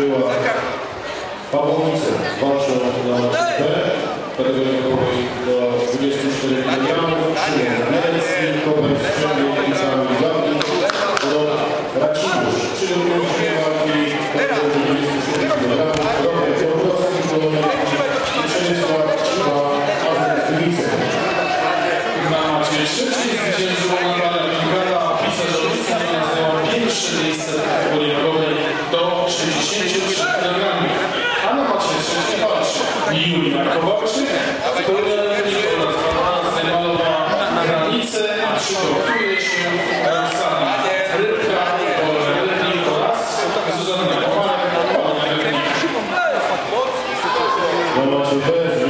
była Pawłowice walczą na B, kategorii wiekowej do 24 kg, Szymon Glecki, Koper Strzemie i cały Gawki do Racinusz, czyli również walki kategorii 27 kg, Robert Piotrowski, Polonek i Przemysław Trzyma, Azem Stylice. Na macie trzeci zwyciężył około 33 kg. Anna Maczyńska nie walczy. I Julia Kowalczyk, kolejna liczba nas znajdowa na granicy, przygotuje się Roxana Rybka, Olewni oraz tak Zuzanna Kowalek, Olewni. Zobaczy bez